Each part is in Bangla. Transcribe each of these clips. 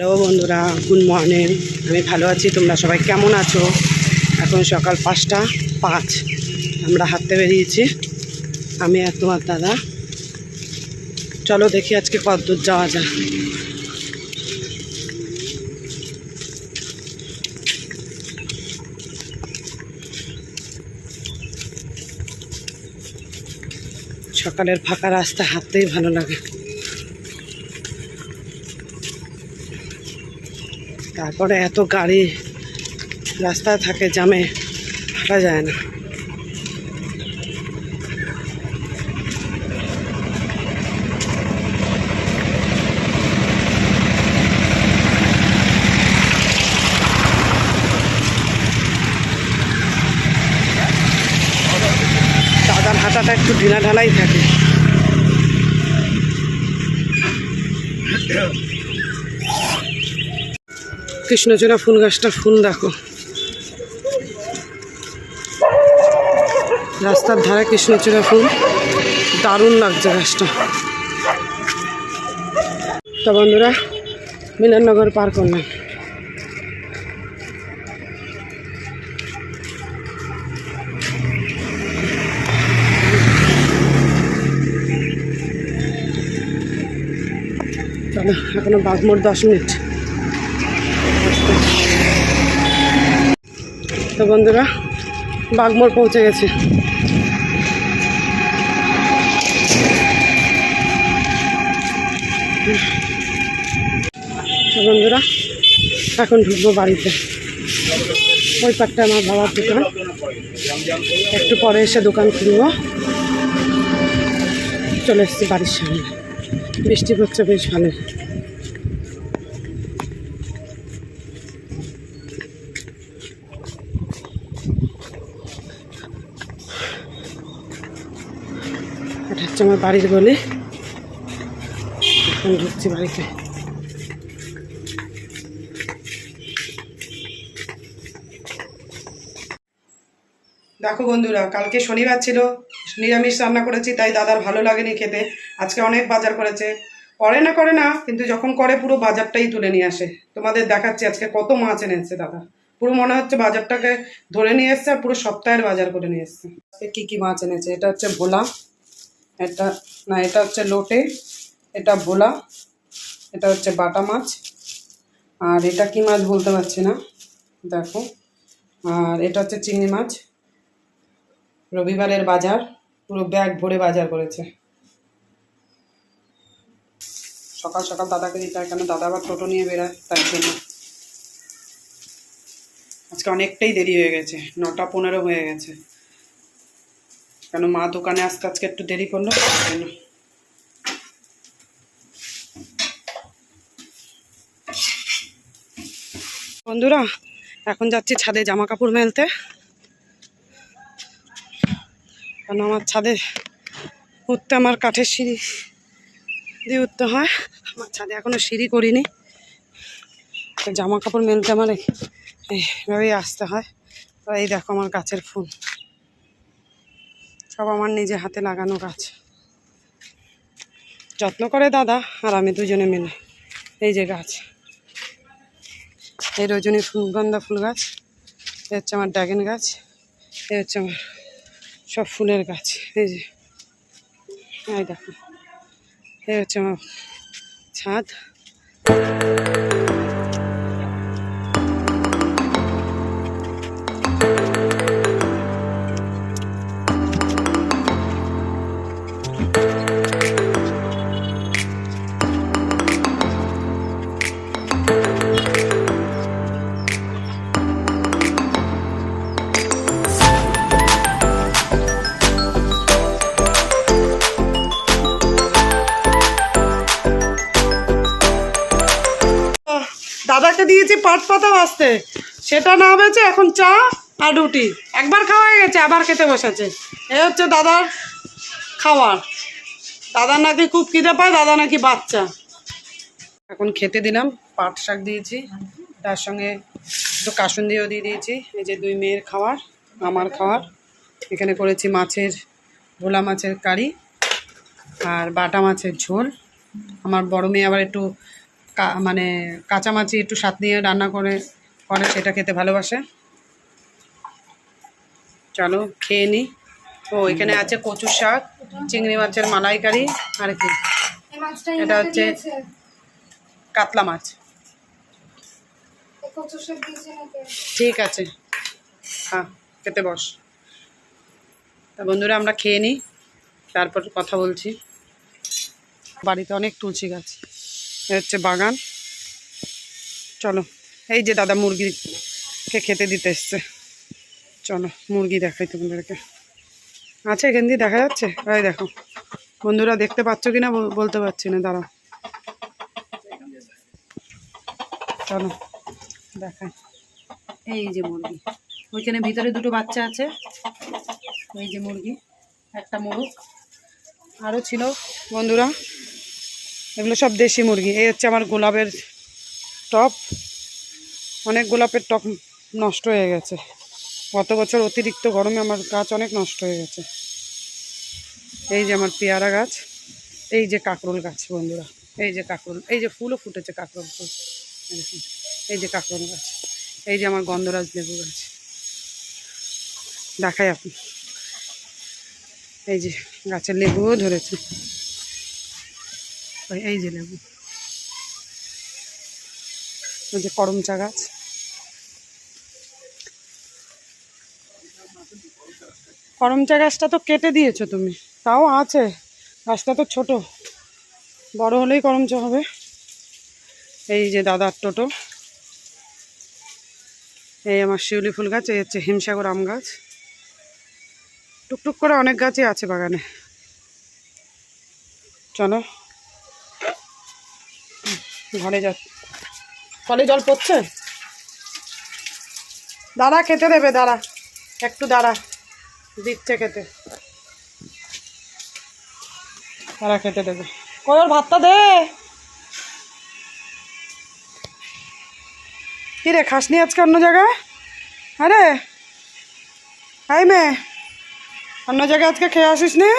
হ্যালো বন্ধুরা, গুড মর্নিং। আমি ভালো আছি, তোমরা সবাই কেমন আছো? এখন সকাল পাঁচটা পাঁচ। আমরা হাঁটতে বেরিয়েছি। আমি আর তোমার দাদা। চলো দেখি আজকে কত দূর যাওয়া যায়। সকালের ফাঁকা রাস্তা হাঁটতেই ভালো লাগে। তারপরে এত গাড়ি রাস্তায় থাকে জামে হাঁটা যায় না। হাঁটাটা একটু ঢিলা ঢালাই থাকে। কৃষ্ণচূড়া ফুল গাছটা ফুল দেখো। রাস্তার ধারে কৃষ্ণচূড়া ফুল। দারুণ লাগছে গাছটা। তো বন্ধুরা, মিলননগর পার করলাম। এখনও বাগমোড় দশ মিনিট। তো বন্ধুরা, বাগমোড় পৌঁছে গেছে। বন্ধুরা, এখন ঢুকবো বাড়িতে। ওই পাটটা আমার বাবার দোকান। একটু পরে এসে দোকান খুলবো। চলে এসেছি বাড়ির সামনে। বৃষ্টি পড়ছে, বেশ ভালো এটা হচ্ছে আমার বাড়ির গলি। এখন ঢুকছি বাড়িতে। দেখো বন্ধুরা, কালকে শনিবার ছিল, নিরামিষ রান্না করেছি, তাই দাদার ভালো লাগেনি খেতে। আজকে অনেক বাজার করেছে। করে না করে না, কিন্তু যখন করে পুরো বাজারটাই তুলে নিয়ে আসে। তোমাদের দেখাচ্ছি আজকে কত মাছ এনেছে দাদা। পুরো মনে হচ্ছে বাজারটাকে ধরে নিয়ে এসছে আর পুরো সপ্তাহের বাজার করে নিয়ে এসছে। আজকে কী কী মাছ এনেছে? এটা হচ্ছে ভোলা এটা, না, এটা হচ্ছে লোটে, এটা ভোলা, এটা হচ্ছে বাটা মাছ। আর এটা কি মাছ বলতে পারছি না? দেখো। আর এটা হচ্ছে চিংড়ি মাছ। রবিবারের বাজার, পুরো ব্যাগ ভরে বাজার করেছে। সকাল সকাল দাদাকে দিতে হয়, কেন দাদা আবার টোটো নিয়ে বেরোয় তার জন্য। আজকে অনেকটাই দেরি হয়ে গেছে, নটা পনেরো হয়ে গেছে। কেন মা দোকানে আজকে আজকে একটু দেরি করল? জন্য বন্ধুরা, এখন যাচ্ছি ছাদে জামা কাপড় মেলতে। কারণ আমার ছাদে উঠতে আমার কাঠের সিঁড়ি দিয়ে উঠতে হয়। আমার ছাদে এখনও সিঁড়ি করিনি। জামা কাপড় মেলতে আমার এই- এইভাবেই আসতে হয়। এই দেখো আমার গাছের ফুল। সব আমার নিজে হাতে লাগানো গাছ। যত্ন করে দাদা আর আমি দুজনে মিলে। এই যে গাছ। এই রজনী ফুলগন্ধা ফুল গাছ। এ হচ্ছে আমার ড্রাগন গাছ। এ হচ্ছে আমার সব ফুলের গাছ। এই যে। এই দেখো। এই হচ্ছে আমার ছাদ। পাট পাতা বাঁচতে সেটা না বেছে এখন চা আর রুটি। একবার খাওয়া হয়ে গেছে, আবার খেতে বসেছে। এ হচ্ছে দাদার খাওয়ার দাদা নাকি খুব খিদে পায়, দাদা নাকি বাচ্চা। এখন খেতে দিলাম, পাট শাক দিয়েছি। তার সঙ্গে একটু কাসুন্দিও দিয়ে দিয়েছি। এই যে দুই মেয়ের খাওয়ার আমার খাওয়ার এখানে করেছি মাছের, ভোলা মাছের কারি আর বাটা মাছের ঝোল। আমার বড় মেয়ে আবার একটু মানে কাঁচামাচি একটু স্বাদ নিয়ে রান্না করে করে সেটা খেতে ভালোবাসে। চলো খেয়ে নিই ও, এখানে আছে কচু শাক, চিংড়ি মাছের মালাইকারি, আর কি। এটা হচ্ছে- কাতলা মাছ। ঠিক আছে। হ্যাঁ খেতে বস। তা বন্ধুরা, আমরা খেয়ে নিই তারপর কথা বলছি। বাড়িতে অনেক তুলসী গাছ। হচ্ছে বাগান। চলো এই যে দাদা মুরগিকে খেতে দিতে এসছে। চলো মুরগি দেখাই তোমাদেরকে। আছে এখান দিয়ে দেখা যাচ্ছে? ওই দেখো বন্ধুরা দেখতে পাচ্ছ কিনা বল- বলতে পারছি না দাঁড়াও। চলো দেখাই। এই যে মুরগি ওইখানে ভিতরে দুটো বাচ্চা আছে। এই যে মুরগি একটা মোরগ। আরও ছিল। বন্ধুরা এগুলো সব দেশি মুরগি। এই হচ্ছে আমার গোলাপের টপ। অনেক গোলাপের টপ নষ্ট হয়ে গেছে। গত বছর অতিরিক্ত গরমে আমার গাছ অনেক নষ্ট হয়ে গেছে। এই যে আমার পেয়ারা গাছ, এই যে কাকরোল গাছ বন্ধুরা, এই যে কাকরোল, এই যে ফুলও ফুটেছে কাকরোল ফুল। এই যে কাকরোল গাছ, এই যে আমার গন্ধরাজ লেবু গাছ। দেখাই আপনি। এই যে গাছের লেবুও ধরেছে। ওই, এই যে লেবু। ওই যে করমচা গাছ। করমচা গাছটা তো কেটে দিয়েছ তুমি। তাও আছে। গাছটা তো ছোট। বড় হলেই করমচা হবে। এই যে দাদার টোটো। এই আমার শিউলি ফুল গাছ, এই হচ্ছে হিমসাগর আম গাছ। টুকটুক করে অনেক গাছই আছে বাগানে। চলো। ঘরে যা কলে জল পড়ছে? দাঁড়া, খেতে দেবে, দাঁড়া। একটু দাঁড়া, দিচ্ছে খেতে। দাঁড়া, খেতে দেবে। কই ভাতটা দে? কি রে, খাসনি আজকে অন্য জায়গায়? আরে হাই মেয়ে অন্য জায়গায় আজকে খেয়ে আসিস নি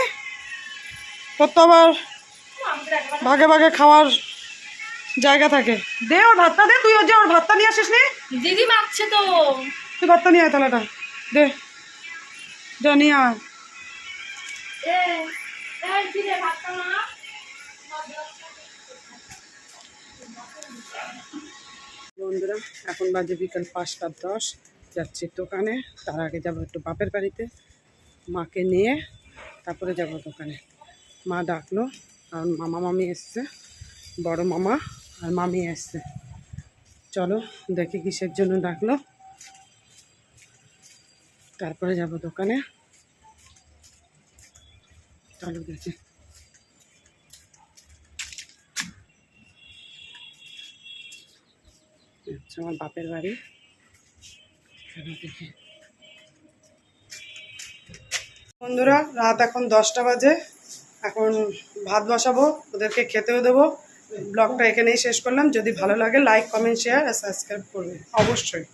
তোর তো আবার ভাগে ভাগে খাওয়ার জায়গা থাকে। দে ওর ভাতটা দে তুই ওর যে ওর ভাতটা নিয়ে আসিস নি। দিদি মাখছে তো। তুই ভাতটা নিয়ে আয় তাহলেটা দে। যা নিয়ে আয়। বন্ধুরা এখন বাজে বিকাল পাঁচটা দশ। যাচ্ছি দোকানে তার আগে যাব একটু বাপের বাড়িতে। মাকে নিয়ে তারপরে যাব দোকানে। মা ডাকলো কারণ মামা মামি এসছে। বড় মামা আর মামি আসছে চলো, দেখি কিসের জন্য ডাকলো। তারপরে যাব দোকানে। চলো দেখি। আমার বাপের বাড়ি। দেখি। বন্ধুরা, রাত এখন দশটা বাজে। এখন ভাত বসাবো, ওদেরকে খেতেও দেবো। ব্লগটা এখানেই শেষ করলাম। যদি ভালো লাগে লাইক কমেন্ট শেয়ার আর সাবস্ক্রাইব করবে। অবশ্যই।